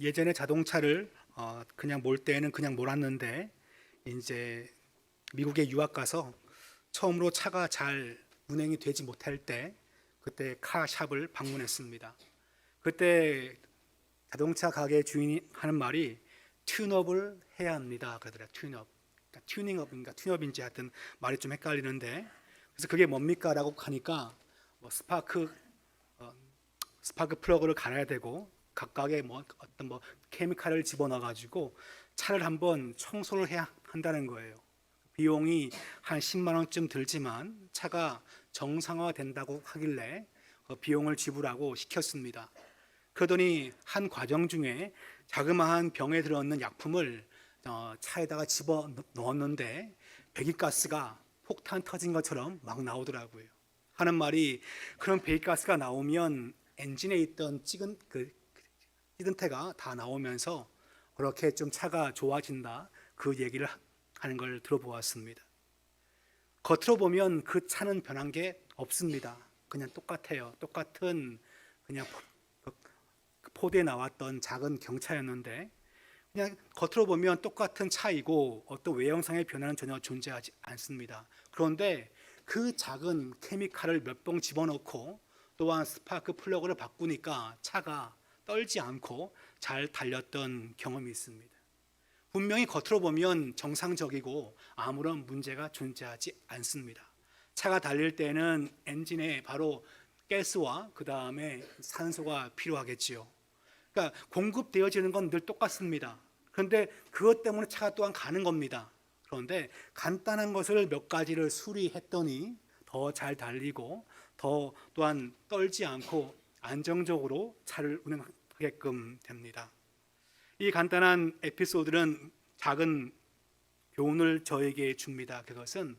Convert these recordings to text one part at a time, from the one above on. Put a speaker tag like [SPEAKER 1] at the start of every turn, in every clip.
[SPEAKER 1] 예전에 자동차를 어, 그냥 몰 때는 그냥 몰았는데 이제 미국에 유학 가서 처음으로 차가 잘 운행이 되지 못할 때 그때 카샵을 방문했습니다. 그때 자동차 가게 주인이 하는 말이 튠업을 해야 합니다. 그러더라. 튠업. 그러니까 튜닝업인가 튠업인지 하여튼 말이 좀 헷갈리는데 그래서 그게 뭡니까라고 하니까 뭐 스파크 어, 스파크 플러그를 갈아야 되고 각각의 뭐 어떤 뭐 케미칼을 집어넣어 가지고 차를 한번 청소를 해야 한다는 거예요. 비용이 한 10만 원쯤 들지만 차가 정상화 된다고 하길래 그 비용을 지불하고 시켰습니다. 그러더니 한 과정 중에 자그마한 병에 들어있는 약품을 어, 차에다가 집어 넣었는데 배기가스가 폭탄 터진 것처럼 막 나오더라고요. 하는 말이 그런 배기가스가 나오면 엔진에 있던 찌든 그 찌든테가 다 나오면서 그렇게 좀 차가 좋아진다 그 얘기를 하는 걸 들어보았습니다. 겉으로 보면 그 차는 변한 게 없습니다. 그냥 똑같아요. 똑같은 그냥 포- 그 포대에 나왔던 작은 경차였는데 그냥 겉으로 보면 똑같은 차이고 어떤 외형상의 변화는 전혀 존재하지 않습니다. 그런데 그 작은 케미칼을 몇 봉 집어넣고 또한 스파크 플러그를 바꾸니까 차가 떨지 않고 잘 달렸던 경험이 있습니다. 분명히 겉으로 보면 정상적이고 아무런 문제가 존재하지 않습니다. 차가 달릴 때는 엔진에 바로 가스와 그 다음에 산소가 필요하겠지요. 그러니까 공급되어지는 건 늘 똑같습니다. 그런데 그것 때문에 차가 또한 가는 겁니다. 그런데 간단한 것을 몇 가지를 수리했더니 더 잘 달리고 더 또한 떨지 않고 안정적으로 차를 운행 하게끔 됩니다. 이 간단한 에피소드는 작은 교훈을 저에게 줍니다. 그것은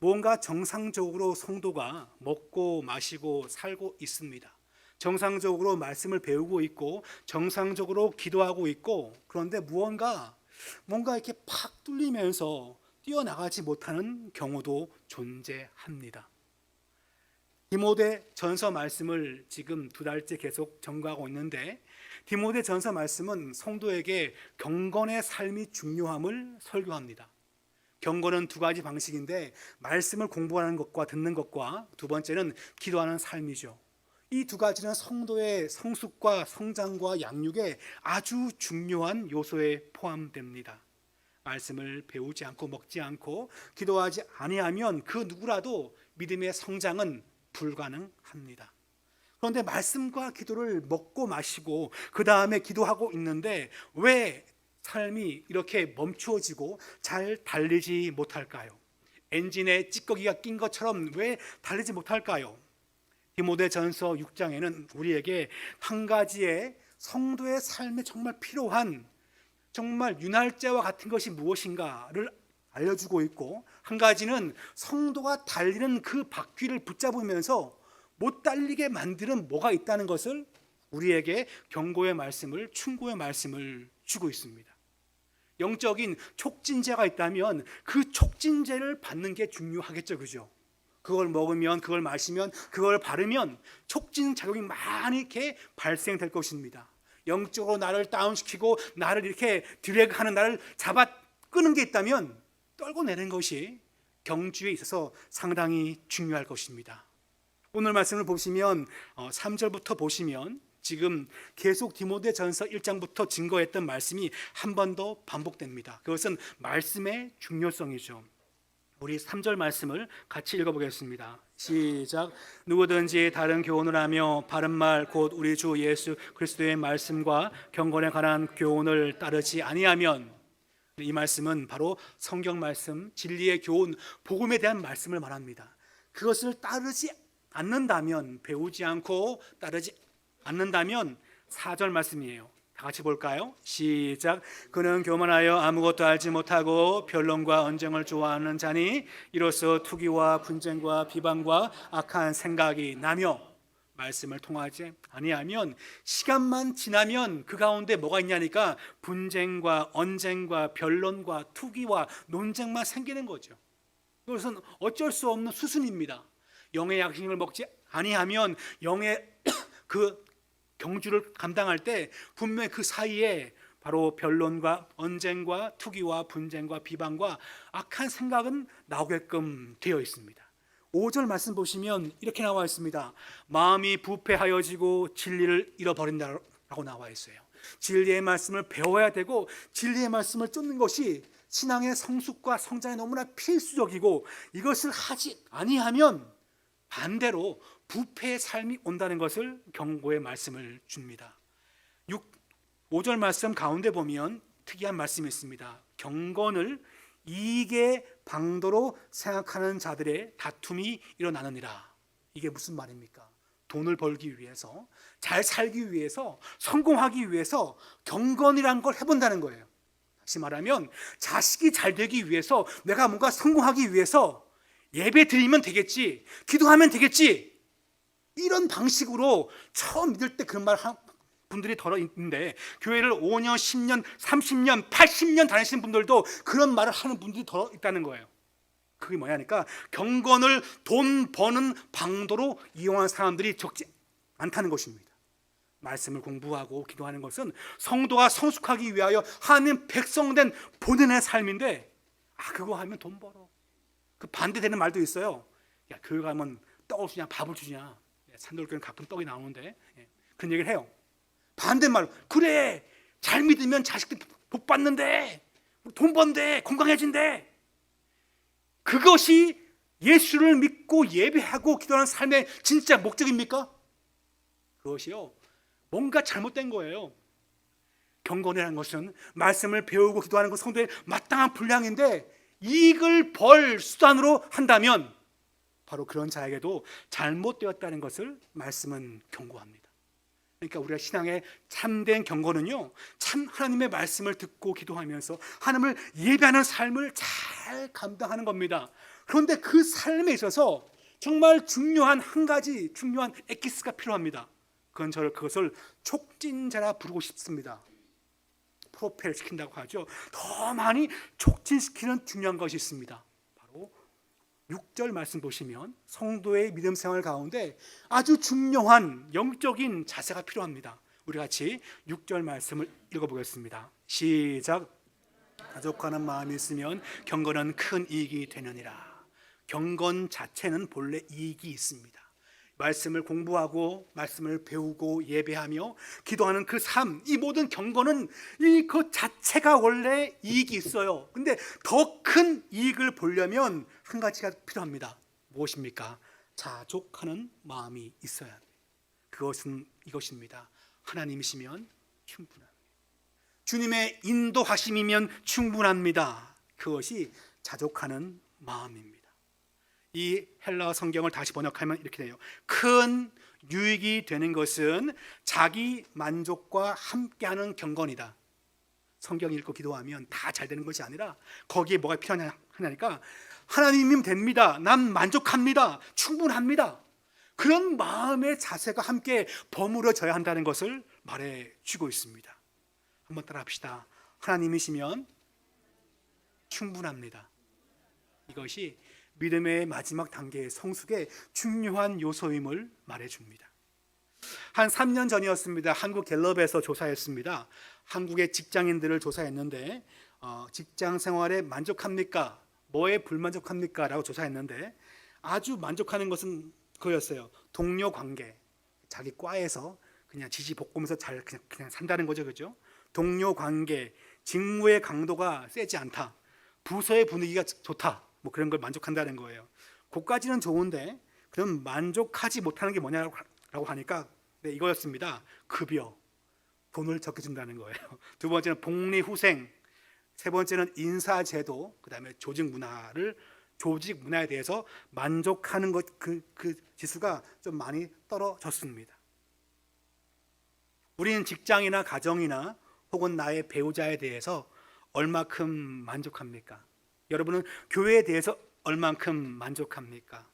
[SPEAKER 1] 뭔가 정상적으로 성도가 먹고 마시고 살고 있습니다. 정상적으로 말씀을 배우고 있고 정상적으로 기도하고 있고 그런데 무언가 뭔가 이렇게 팍 뚫리면서 뛰어나가지 못하는 경우도 존재합니다. 디모데 전서 말씀을 지금 두 달째 계속 전가하고 있는데 디모데 전서 말씀은 성도에게 경건의 삶이 중요함을 설교합니다. 경건은 두 가지 방식인데 말씀을 공부하는 것과 듣는 것과 두 번째는 기도하는 삶이죠. 이 두 가지는 성도의 성숙과 성장과 양육에 아주 중요한 요소에 포함됩니다. 말씀을 배우지 않고 먹지 않고 기도하지 아니하면 그 누구라도 믿음의 성장은 불가능합니다. 그런데 말씀과 기도를 먹고 마시고 그 다음에 기도하고 있는데 왜 삶이 이렇게 멈추어지고 잘 달리지 못할까요? 엔진에 찌꺼기가 낀 것처럼 왜 달리지 못할까요? 디모데전서 6장에는 우리에게 한 가지의 성도의 삶에 정말 필요한 정말 윤활제와 같은 것이 무엇인가를 알려주고 있고 한 가지는 성도가 달리는 그 바퀴를 붙잡으면서 못 달리게 만드는 뭐가 있다는 것을 우리에게 경고의 말씀을 충고의 말씀을 주고 있습니다. 영적인 촉진제가 있다면 그 촉진제를 받는 게 중요하겠죠, 그죠? 그걸 먹으면 그걸 마시면 그걸 바르면 촉진 작용이 많이 이렇게 발생될 것입니다. 영적으로 나를 다운시키고 나를 이렇게 드래그하는 나를 잡아 끄는 게 있다면 떨고 내는 것이 경주에 있어서 상당히 중요할 것입니다. 오늘 말씀을 보시면 3절부터 보시면 지금 계속 디모데 전서 1장부터 증거했던 말씀이 한 번 더 반복됩니다. 그것은 말씀의 중요성이죠. 우리 3절 말씀을 같이 읽어보겠습니다. 시작. 누구든지 다른 교훈을 하며 바른 말 곧 우리 주 예수 그리스도의 말씀과 경건에 관한 교훈을 따르지 아니하면 이 말씀은 바로 성경 말씀, 진리의 교훈, 복음에 대한 말씀을 말합니다. 그것을 따르지 않는다면 배우지 않고 따르지 않는다면 4절 말씀이에요. 다 같이 볼까요? 시작. 그는 교만하여 아무것도 알지 못하고 변론과 언쟁을 좋아하는 자니 이로써 투기와 분쟁과 비방과 악한 생각이 나며 말씀을 통하지 아니하면 시간만 지나면 그 가운데 뭐가 있냐니까 분쟁과 언쟁과 변론과 투기와 논쟁만 생기는 거죠. 그것은 어쩔 수 없는 수순입니다. 영의 약식을 먹지 아니하면 영의 그 경주를 감당할 때 분명히 그 사이에 바로 변론과 언쟁과 투기와 분쟁과 비방과 악한 생각은 나오게끔 되어 있습니다. 5절 말씀 보시면 이렇게 나와 있습니다. 마음이 부패하여지고 진리를 잃어버린다라고 나와 있어요. 진리의 말씀을 배워야 되고 진리의 말씀을 쫓는 것이 신앙의 성숙과 성장에 너무나 필수적이고 이것을 하지 아니하면 반대로 부패의 삶이 온다는 것을 경고의 말씀을 줍니다. 6, 5절 말씀 가운데 보면 특이한 말씀이 있습니다. 경건을 이익의 방도로 생각하는 자들의 다툼이 일어나느니라. 이게 무슨 말입니까? 돈을 벌기 위해서, 잘 살기 위해서, 성공하기 위해서 경건이란 걸 해본다는 거예요. 다시 말하면 자식이 잘 되기 위해서 내가 뭔가 성공하기 위해서 예배 드리면 되겠지, 기도하면 되겠지. 이런 방식으로 처음 믿을 때 그런 말 하- 분들이 덜어 있는데 교회를 5년, 10년, 30년, 80년 다니시는 분들도 그런 말을 하는 분들이 덜어 있다는 거예요. 그게 뭐냐니까 경건을 돈 버는 방도로 이용한 사람들이 적지 않다는 것입니다. 말씀을 공부하고 기도하는 것은 성도가 성숙하기 위하여 하나님 백성된 본연의 삶인데 아 그거 하면 돈 벌어. 그 반대되는 말도 있어요. 야 교회 가면 떡을 주냐 밥을 주냐. 예, 산돌교는 가끔 떡이 나오는데 예, 그런 얘기를 해요. 반대말 그래 잘 믿으면 자식들 복 받는데 돈 번대 건강해진대. 그것이 예수를 믿고 예배하고 기도하는 삶의 진짜 목적입니까? 그것이요. 뭔가 잘못된 거예요. 경건이라는 것은 말씀을 배우고 기도하는 것 성도의 마땅한 분량인데 이익을 벌 수단으로 한다면 바로 그런 자에게도 잘못되었다는 것을 말씀은 경고합니다. 그러니까 우리가 신앙의 참된 경건은요, 참 하나님의 말씀을 듣고 기도하면서 하나님을 예배하는 삶을 잘 감당하는 겁니다. 그런데 그 삶에 있어서 정말 중요한 한 가지 중요한 엑기스가 필요합니다. 그건 저를 그것을 촉진자라 부르고 싶습니다. 프로펠 시킨다고 하죠. 더 많이 촉진시키는 중요한 것이 있습니다. 바로 6절 말씀 보시면 성도의 믿음 생활 가운데 아주 중요한 영적인 자세가 필요합니다. 우리 같이 6절 말씀을 읽어보겠습니다. 시작. 가족하는 마음이 있으면 경건은 큰 이익이 되느니라. 경건 자체는 본래 이익이 있습니다. 말씀을 공부하고 말씀을 배우고 예배하며 기도하는 그 삶, 이 모든 경건은 이 그 자체가 원래 이익이 있어요. 근데 더 큰 이익을 보려면 한 가지가 필요합니다. 무엇입니까? 자족하는 마음이 있어야 돼요. 그것은 이것입니다. 하나님이시면 충분합니다. 주님의 인도하심이면 충분합니다. 그것이 자족하는 마음입니다. 이 헬라어 성경을 다시 번역하면 이렇게 돼요. 큰 유익이 되는 것은 자기 만족과 함께하는 경건이다. 성경 읽고 기도하면 다 잘 되는 것이 아니라 거기에 뭐가 필요하냐니까 하나님이면 됩니다. 난 만족합니다. 충분합니다. 그런 마음의 자세가 함께 버무려져야 한다는 것을 말해 주고 있습니다. 한번 따라합시다. 하나님이시면 충분합니다. 이것이 믿음의 마지막 단계의 성숙의 중요한 요소임을 말해줍니다. 한 3년 전이었습니다. 한국 갤럽에서 조사했습니다. 한국의 직장인들을 조사했는데 어, 직장 생활에 만족합니까? 뭐에 불만족합니까? 라고 조사했는데 아주 만족하는 것은 그거였어요. 동료 관계. 자기 과에서 그냥 지지 볶으면서 잘 그냥, 그냥 산다는 거죠. 그죠? 동료 관계, 직무의 강도가 세지 않다. 부서의 분위기가 좋다. 뭐 그런 걸 만족한다는 거예요. 그까지는 좋은데 그럼 만족하지 못하는 게 뭐냐라고 하니까 네, 이거였습니다. 급여. 돈을 적게 준다는 거예요. 두 번째는 복리 후생. 세 번째는 인사 제도, 그 다음에 조직 문화를 조직 문화에 대해서 만족하는 것 그 그 지수가 좀 많이 떨어졌습니다. 우리는 직장이나 가정이나 혹은 나의 배우자에 대해서 얼마큼 만족합니까? 여러분은 교회에 대해서 얼만큼 만족합니까?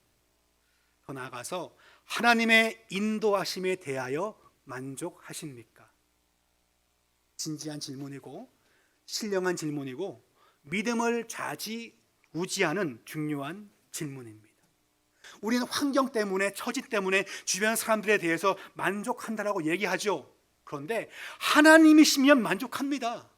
[SPEAKER 1] 더 나아가서 하나님의 인도하심에 대하여 만족하십니까? 진지한 질문이고 신령한 질문이고 믿음을 좌지우지하는 중요한 질문입니다. 우리는 환경 때문에 처지 때문에 주변 사람들에 대해서 만족한다라고 얘기하죠. 그런데 하나님이시면 만족합니다.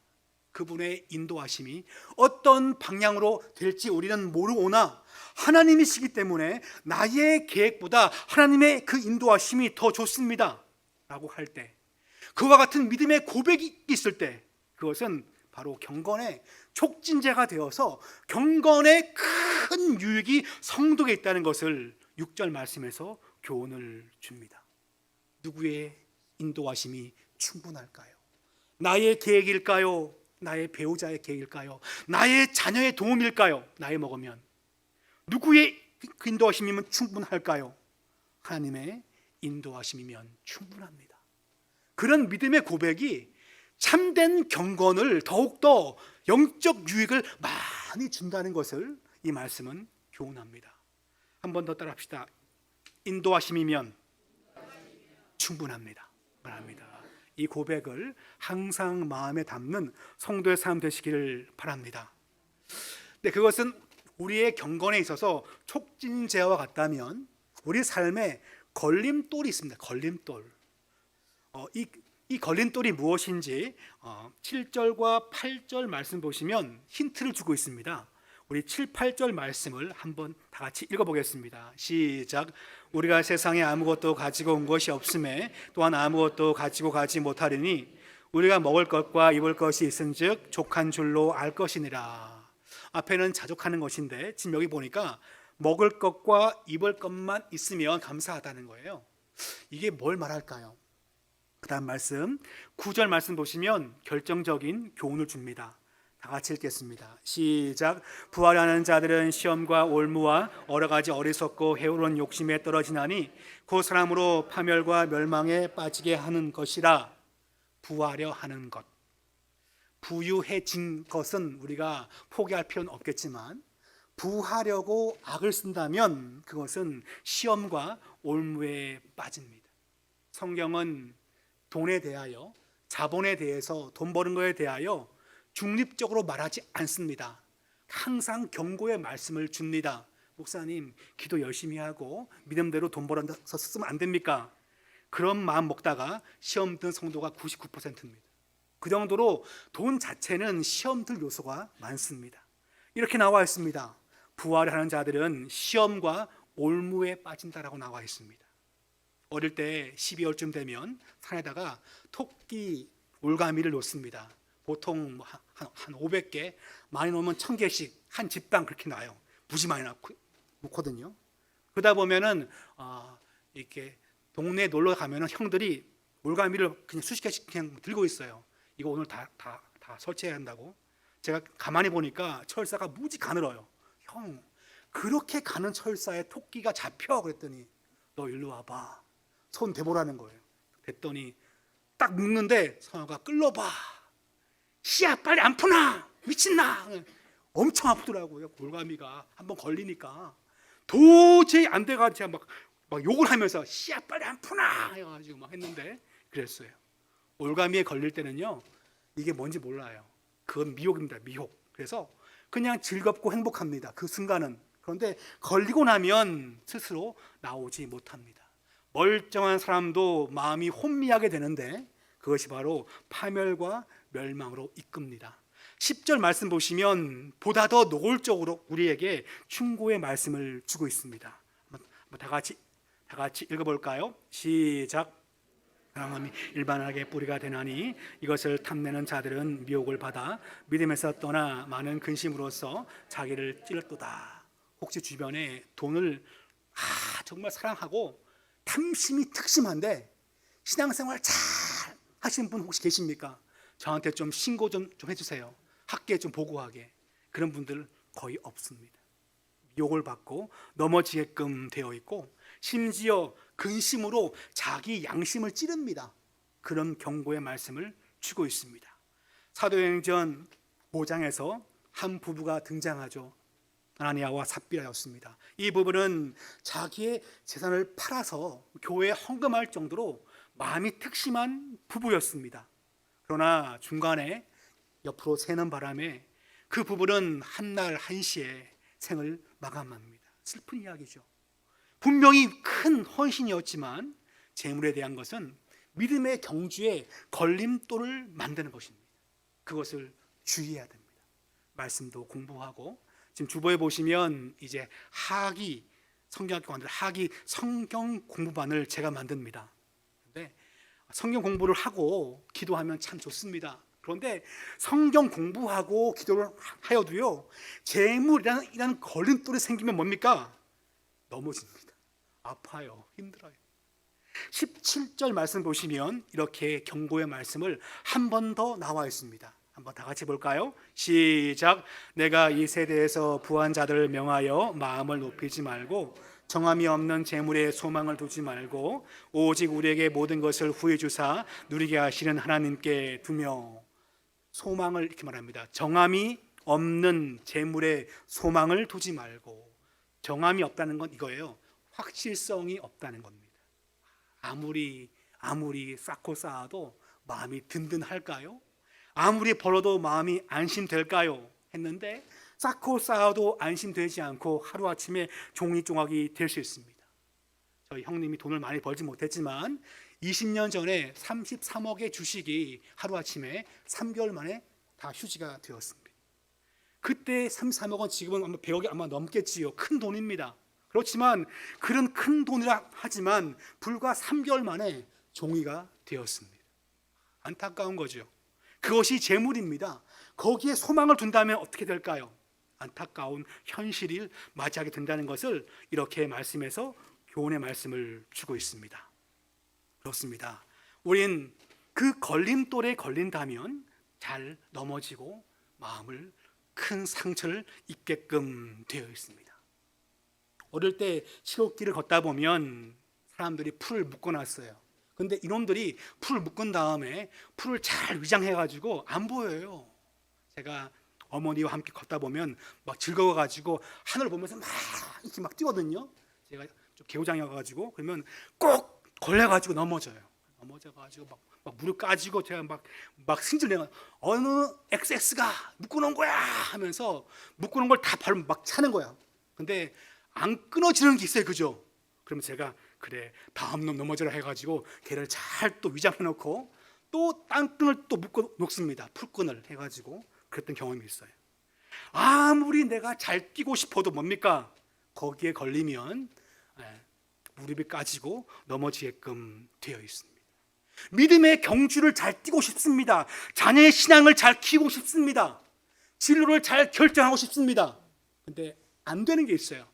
[SPEAKER 1] 그분의 인도하심이 어떤 방향으로 될지 우리는 모르오나 하나님이시기 때문에 나의 계획보다 하나님의 그 인도하심이 더 좋습니다. 라고 할 때 그와 같은 믿음의 고백이 있을 때 그것은 바로 경건의 촉진제가 되어서 경건의 큰 유익이 성도에 있다는 것을 6절 말씀에서 교훈을 줍니다. 누구의 인도하심이 충분할까요? 나의 계획일까요? 나의 배우자의 계획일까요? 나의 자녀의 도움일까요? 나이 먹으면 누구의 그 인도하심이면 충분할까요? 하나님의 인도하심이면 충분합니다. 그런 믿음의 고백이 참된 경건을 더욱더 영적 유익을 많이 준다는 것을 이 말씀은 교훈합니다. 한 번 더 따라합시다. 인도하심이면 충분합니다. 바랍니다. 이 고백을 항상 마음에 담는 성도의 삶 되시기를 바랍니다. 네, 그것은 우리의 경건에 있어서 촉진제와 같다면 우리 삶에 걸림돌이 있습니다. 걸림돌. 어, 이, 이 걸림돌이 무엇인지 어, 7절과 8절 말씀 보시면 힌트를 주고 있습니다. 우리 7, 8절 말씀을 한번 다 같이 읽어보겠습니다. 시작. 우리가 세상에 아무것도 가지고 온 것이 없음에 또한 아무것도 가지고 가지 못하리니 우리가 먹을 것과 입을 것이 있은즉 족한 줄로 알 것이니라. 앞에는 자족하는 것인데 지금 여기 보니까 먹을 것과 입을 것만 있으면 감사하다는 거예요. 이게 뭘 말할까요? 그다음 말씀 9절 말씀 보시면 결정적인 교훈을 줍니다. 다 같이 읽겠습니다. 시작. 부활하는 자들은 시험과 올무와 여러 가지 어리석고 해오른 욕심에 떨어지나니 그 사람으로 파멸과 멸망에 빠지게 하는 것이라 부하려 하는 것. 부유해진 것은 우리가 포기할 필요는 없겠지만 부하려고 악을 쓴다면 그것은 시험과 올무에 빠집니다. 성경은 돈에 대하여 자본에 대해서 돈 버는 것에 대하여 중립적으로 말하지 않습니다. 항상 경고의 말씀을 줍니다. 목사님, 기도 열심히 하고 믿음대로 돈 벌어서 쓰면 안 됩니까? 그런 마음 먹다가 시험 든 성도가 99%입니다. 그 정도로 돈 자체는 시험 들 요소가 많습니다. 이렇게 나와 있습니다. 부활하는 자들은 시험과 올무에 빠진다라고 나와 있습니다. 어릴 때 12월쯤 되면 산에다가 토끼 올가미를 놓습니다. 보통 뭐 한, 한 500개, 많이 놓으면 1000개씩 한 집당 그렇게 놔요. 무지 많이 놓거든요. 그러다 보면은 어, 이렇게 동네 놀러 가면은 형들이 올가미를 그냥 수십 개씩 그냥 들고 있어요. 이거 오늘 다 다 다 설치해야 한다고. 제가 가만히 보니까 철사가 무지 가늘어요. 형, 그렇게 가는 철사에 토끼가 잡혀 그랬더니 너 일로 와봐. 손 대보라는 거예요. 됐더니 딱 묶는데 성화가 끌러봐. 씨야 빨리 안 푸나. 미친나. 엄청 아프더라고요 골감이가. 한번 걸리니까. 도저히 안 돼가 제가 막, 막 욕을 하면서 씨야 빨리 안 푸나 해가지고 막 했는데 그랬어요. 올가미에 걸릴 때는요 이게 뭔지 몰라요. 그건 미혹입니다 미혹. 그래서 그냥 즐겁고 행복합니다 그 순간은. 그런데 걸리고 나면 스스로 나오지 못합니다. 멀쩡한 사람도 마음이 혼미하게 되는데 그것이 바로 파멸과 멸망으로 이끕니다. 10절 말씀 보시면 보다 더 노골적으로 우리에게 충고의 말씀을 주고 있습니다. 다 같이 다 같이 읽어 볼까요? 시작. 사랑함이 일반하게 뿌리가 되나니 이것을 탐내는 자들은 미혹을 받아 믿음에서 떠나 많은 근심으로써 자기를 찔렀도다. 혹시 주변에 돈을 아, 정말 사랑하고 탐심이 특심한데 신앙생활 잘 하시는 분 혹시 계십니까? 저한테 좀 신고 좀, 좀 해주세요. 학교에 좀 보고하게. 그런 분들 거의 없습니다. 욕을 받고 넘어지게끔 되어 있고 심지어 근심으로 자기 양심을 찌릅니다. 그런 경고의 말씀을 주고 있습니다. 사도행전 5장에서 한 부부가 등장하죠. 아나니아와 삽비라였습니다. 이 부부는 자기의 재산을 팔아서 교회에 헌금할 정도로 마음이 특심한 부부였습니다. 그러나 중간에 옆으로 새는 바람에 그 부부는 한날 한시에 생을 마감합니다. 슬픈 이야기죠. 분명히 큰 헌신이었지만 재물에 대한 것은 믿음의 경주에 걸림돌을 만드는 것입니다. 그것을 주의해야 됩니다. 말씀도 공부하고 지금 주보에 보시면 이제 하기 성경학교 관들 하기 성경 공부반을 제가 만듭니다. 성경 공부를 하고 기도하면 참 좋습니다. 그런데 성경 공부하고 기도를 하여도요 재물이라는 이라는 걸림돌이 생기면 뭡니까? 넘어집니다. 아파요. 힘들어요. 17절 말씀 보시면 이렇게 경고의 말씀을 한 번 더 나와 있습니다. 한번 다 같이 볼까요? 시작. 내가 이 세대에서 부한 자들을 명하여 마음을 높이지 말고 정함이 없는 재물에 소망을 두지 말고 오직 우리에게 모든 것을 후해 주사 누리게 하시는 하나님께 두며 소망을 이렇게 말합니다. 정함이 없는 재물에 소망을 두지 말고 정함이 없다는 건 이거예요. 확실성이 없다는 겁니다. 아무리 아무리 쌓고 쌓아도 마음이 든든할까요? 아무리 벌어도 마음이 안심될까요? 했는데 쌓고 쌓아도 안심되지 않고 하루아침에 종이 조각이 될 수 있습니다. 저희 형님이 돈을 많이 벌지 못했지만 20년 전에 33억의 주식이 하루아침에 3개월 만에 다 휴지가 되었습니다. 그때 33억은 지금은 아마 100억이 아마 넘겠지요. 큰 돈입니다. 그렇지만 그런 큰 돈이라 하지만 불과 3개월 만에 종이가 되었습니다. 안타까운 거죠. 그것이 재물입니다. 거기에 소망을 둔다면 어떻게 될까요? 안타까운 현실을 맞이하게 된다는 것을 이렇게 말씀해서 교훈의 말씀을 주고 있습니다. 그렇습니다. 우린 그 걸림돌에 걸린다면 잘 넘어지고 마음을 큰 상처를 입게끔 되어 있습니다. 어릴 때 시골길을 걷다 보면 사람들이 풀을 묶어놨어요. 근데 이놈들이 풀을 묶은 다음에 풀을 잘 위장해 가지고 안 보여요. 제가 어머니와 함께 걷다 보면 막 즐거워 가지고 하늘을 보면서 막 이렇게 막 뛰거든요. 제가 좀 개우장이어 가지고 그러면 꼭 걸려 가지고 넘어져요. 넘어져 가지고 막, 막 무릎 까지고 제가 막 막 승질내가 어느 XX가 묶어놓은 거야 하면서 묶어놓은 걸다 바로 막 차는 거야. 근데 안 끊어지는 게 있어요, 그죠? 그러면 제가 그래 다음 놈 넘어져라 해가지고 걔를 잘 또 위장해 놓고 또 땅끈을 또 묶어 놓습니다. 풀끈을 해가지고 그랬던 경험이 있어요. 아무리 내가 잘 뛰고 싶어도 뭡니까? 거기에 걸리면 예, 무릎이 까지고 넘어지게끔 되어 있습니다. 믿음의 경주를 잘 뛰고 싶습니다. 자녀의 신앙을 잘 키우고 싶습니다. 진로를 잘 결정하고 싶습니다. 근데 안 되는 게 있어요.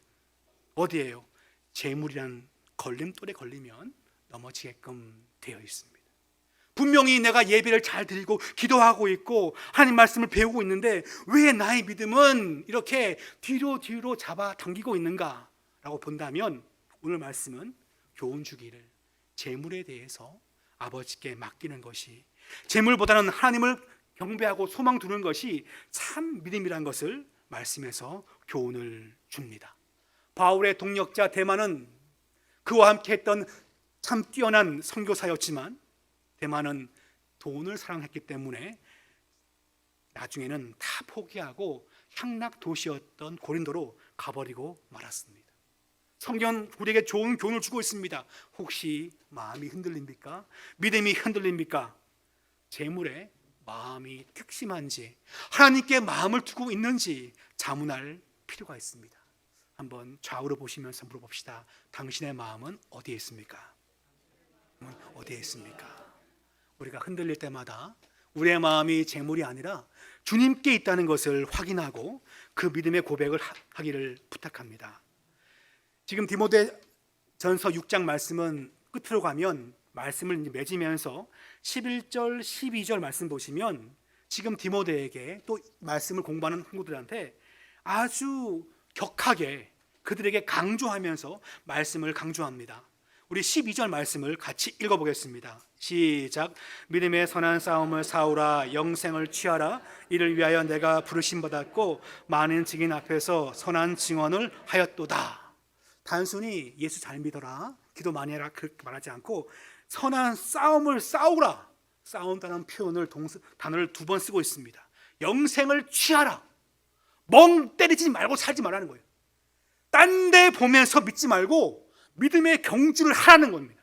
[SPEAKER 1] 어디에요? 재물이란 걸림돌에 걸리면 넘어지게끔 되어 있습니다. 분명히 내가 예배를 잘 드리고 기도하고 있고 하나님 말씀을 배우고 있는데 왜 나의 믿음은 이렇게 뒤로 뒤로 잡아 당기고 있는가라고 본다면 오늘 말씀은 교훈 주기를 재물에 대해서 아버지께 맡기는 것이 재물보다는 하나님을 경배하고 소망 두는 것이 참 믿음이란 것을 말씀에서 교훈을 줍니다. 바울의 동력자 대만은 그와 함께 했던 참 뛰어난 선교사였지만 대만은 돈을 사랑했기 때문에 나중에는 다 포기하고 향락 도시였던 고린도로 가버리고 말았습니다. 성경 우리에게 좋은 교훈을 주고 있습니다. 혹시 마음이 흔들립니까? 믿음이 흔들립니까? 재물에 마음이 특심한지 하나님께 마음을 두고 있는지 자문할 필요가 있습니다. 한번 좌우로 보시면서 물어봅시다. 당신의 마음은 어디에 있습니까? 어디에 있습니까? 우리가 흔들릴 때마다 우리의 마음이 재물이 아니라 주님께 있다는 것을 확인하고 그 믿음의 고백을 하기를 부탁합니다. 지금 디모데 전서 6장 말씀은 끝으로 가면 말씀을 맺으면서 11절, 12절 말씀 보시면 지금 디모데에게 또 말씀을 공부하는 친구들한테 아주 격하게 그들에게 강조하면서 말씀을 강조합니다. 우리 12절 말씀을 같이 읽어보겠습니다. 시작. 믿음의 선한 싸움을 싸우라 영생을 취하라 이를 위하여 내가 부르심 받았고 많은 증인 앞에서 선한 증언을 하였도다. 단순히 예수 잘 믿어라 기도 많이 해라 그렇게 말하지 않고 선한 싸움을 싸우라 싸운다는 표현을 동사, 단어를 두 번 쓰고 있습니다. 영생을 취하라 멍 때리지 말고 살지 말라는 거예요. 딴 데 보면서 믿지 말고 믿음의 경주를 하라는 겁니다.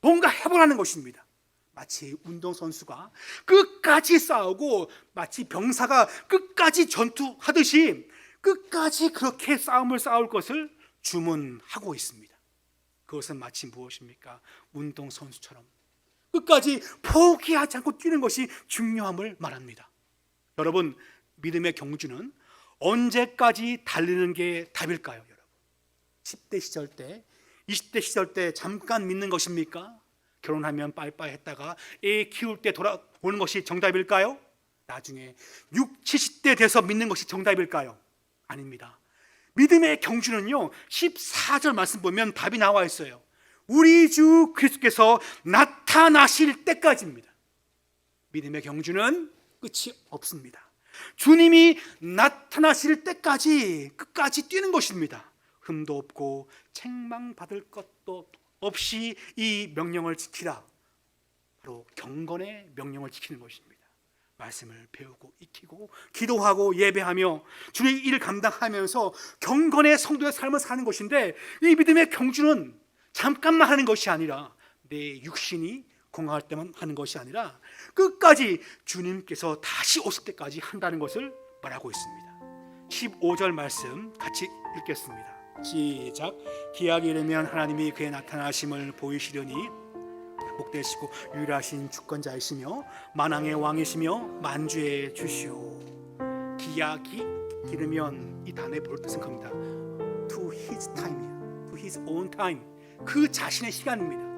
[SPEAKER 1] 뭔가 해보라는 것입니다. 마치 운동선수가 끝까지 싸우고 마치 병사가 끝까지 전투하듯이 끝까지 그렇게 싸움을 싸울 것을 주문하고 있습니다. 그것은 마치 무엇입니까? 운동선수처럼 끝까지 포기하지 않고 뛰는 것이 중요함을 말합니다. 여러분, 믿음의 경주는 언제까지 달리는 게 답일까요, 여러분? 10대 시절 때, 20대 시절 때 잠깐 믿는 것입니까? 결혼하면 빠이빠이 했다가 애 키울 때 돌아오는 것이 정답일까요? 나중에 6, 70대 돼서 믿는 것이 정답일까요? 아닙니다. 믿음의 경주는요, 14절 말씀 보면 답이 나와 있어요. 우리 주 그리스도께서 나타나실 때까지입니다. 믿음의 경주는 끝이 없습니다. 주님이 나타나실 때까지 끝까지 뛰는 것입니다. 흠도 없고 책망받을 것도 없이 이 명령을 지키라. 바로 경건의 명령을 지키는 것입니다. 말씀을 배우고 익히고 기도하고 예배하며 주의 일을 감당하면서 경건의 성도의 삶을 사는 것인데 이 믿음의 경주는 잠깐만 하는 것이 아니라 내 육신이 건강할 때만 하는 것이 아니라 끝까지 주님께서 다시 오실 때까지 한다는 것을 말하고 있습니다. 15절 말씀 같이 읽겠습니다. 시작. 기약이 이르면 하나님이 그의 나타나심을 보이시려니 복되시고 유일하신 주권자이시며 만왕의 왕이시며 만주의 주시오. 기약이 기르면 이 단어의 볼 뜻은 겁니다. To his time, to his own time. 그 자신의 시간입니다.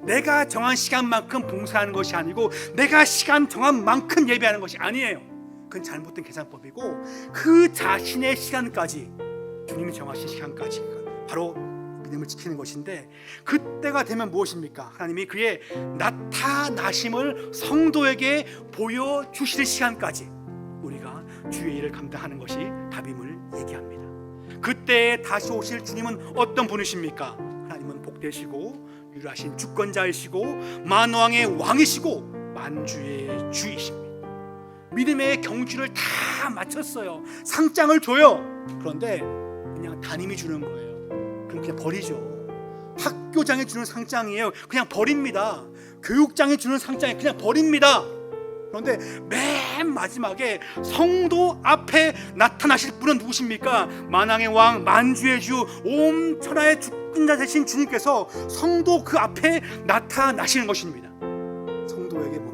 [SPEAKER 1] 내가 정한 시간만큼 봉사하는 것이 아니고 내가 시간 정한 만큼 예배하는 것이 아니에요. 그건 잘못된 계산법이고 그 자신의 시간까지 주님이 정하신 시간까지 바로 믿음을 지키는 것인데 그때가 되면 무엇입니까? 하나님이 그의 나타나심을 성도에게 보여주시는 시간까지 우리가 주의 일을 감당하는 것이 답임을 얘기합니다. 그때 다시 오실 주님은 어떤 분이십니까? 하나님은 복되시고 유일하신 주권자이시고 만왕의 왕이시고 만주의 주이십니다. 믿음의 경주를 다 마쳤어요. 상장을 줘요. 그런데 담임이 주는 거예요. 그럼 그냥 버리죠. 학교장이 주는 상장이에요. 그냥 버립니다. 교육장이 주는 상장이 그냥 버립니다. 그런데 맨 마지막에 성도 앞에 나타나실 분은 누구십니까? 만왕의 왕, 만주의 주, 온 천하의 주권자 되신 주님께서 성도 그 앞에 나타나시는 것입니다. 성도에게 뭡니까?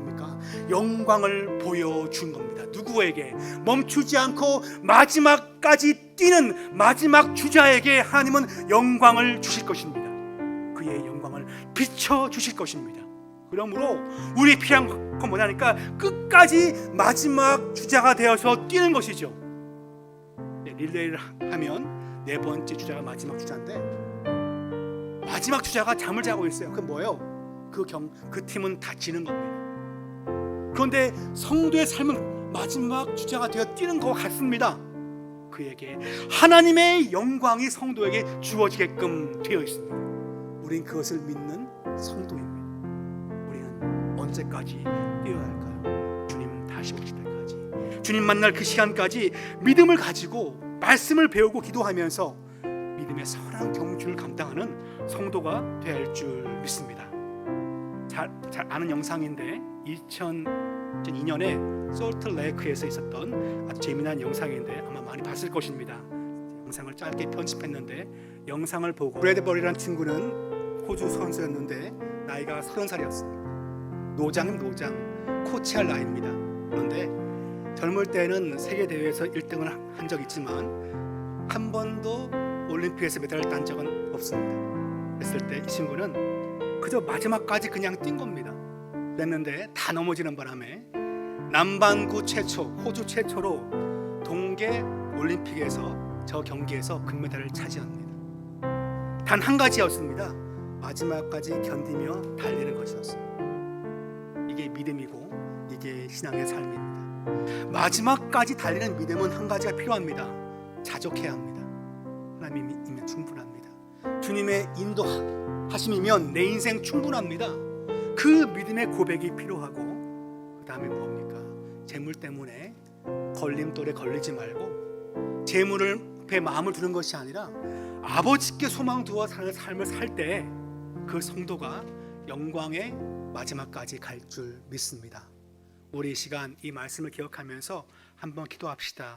[SPEAKER 1] 영광을 보여준 겁니다. 누구에게? 멈추지 않고 마지막까지 뛰는 마지막 주자에게 하나님은 영광을 주실 것입니다. 그의 영광을 비춰 주실 것입니다. 그러므로 우리 필요한 건 뭐냐니까 끝까지 마지막 주자가 되어서 뛰는 것이죠. 네, 릴레이를 하면 네 번째 주자가 마지막 주자인데 마지막 주자가 잠을 자고 있어요. 그 뭐예요? 그 경, 그 팀은 다치는 겁니다. 그런데 성도의 삶은 마지막 주자가 되어 뛰는 것 같습니다. 그에게 하나님의 영광이 성도에게 주어지게끔 되어 있습니다. 우린 그것을 믿는 성도입니다. 우리는 언제까지 뛰어야 할까요? 주님 다시 오실 때까지. 주님 만날 그 시간까지 믿음을 가지고 말씀을 배우고 기도하면서 믿음의 선한 경주를 감당하는 성도가 될 줄 믿습니다. 잘, 잘 아는 영상인데 2002년에 솔트레이크에서 있었던 아주 재미난 영상인데 아마 많이 봤을 것입니다. 영상을 짧게 편집했는데 영상을 보고 브래드버리라는 친구는 호주 선수였는데 나이가 30살이었습니다. 노장 노장 코치할 나이입니다. 그런데 젊을 때는 세계 대회에서 1등을 한적 있지만 한 번도 올림픽에서 메달을 딴 적은 없습니다. 그랬을 때 이 친구는 그저 마지막까지 그냥 뛴 겁니다. 그랬는데 다 넘어지는 바람에 남반구 최초, 호주 최초로 동계 올림픽에서 저 경기에서 금메달을 차지합니다. 단 한 가지였습니다. 마지막까지 견디며 달리는 것이었습니다. 이게 믿음이고 이게 신앙의 삶입니다. 마지막까지 달리는 믿음은 한 가지가 필요합니다. 자족해야 합니다. 하나님이면 충분합니다. 주님의 인도하심이면 내 인생 충분합니다. 그 믿음의 고백이 필요하고 그 다음에 뭡니까? 재물 때문에 걸림돌에 걸리지 말고 재물을 배 마음을 두는 것이 아니라 아버지께 소망 두어 사는 삶을 살 때 그 성도가 영광의 마지막까지 갈 줄 믿습니다. 우리 이 시간 이 말씀을 기억하면서 한번 기도합시다.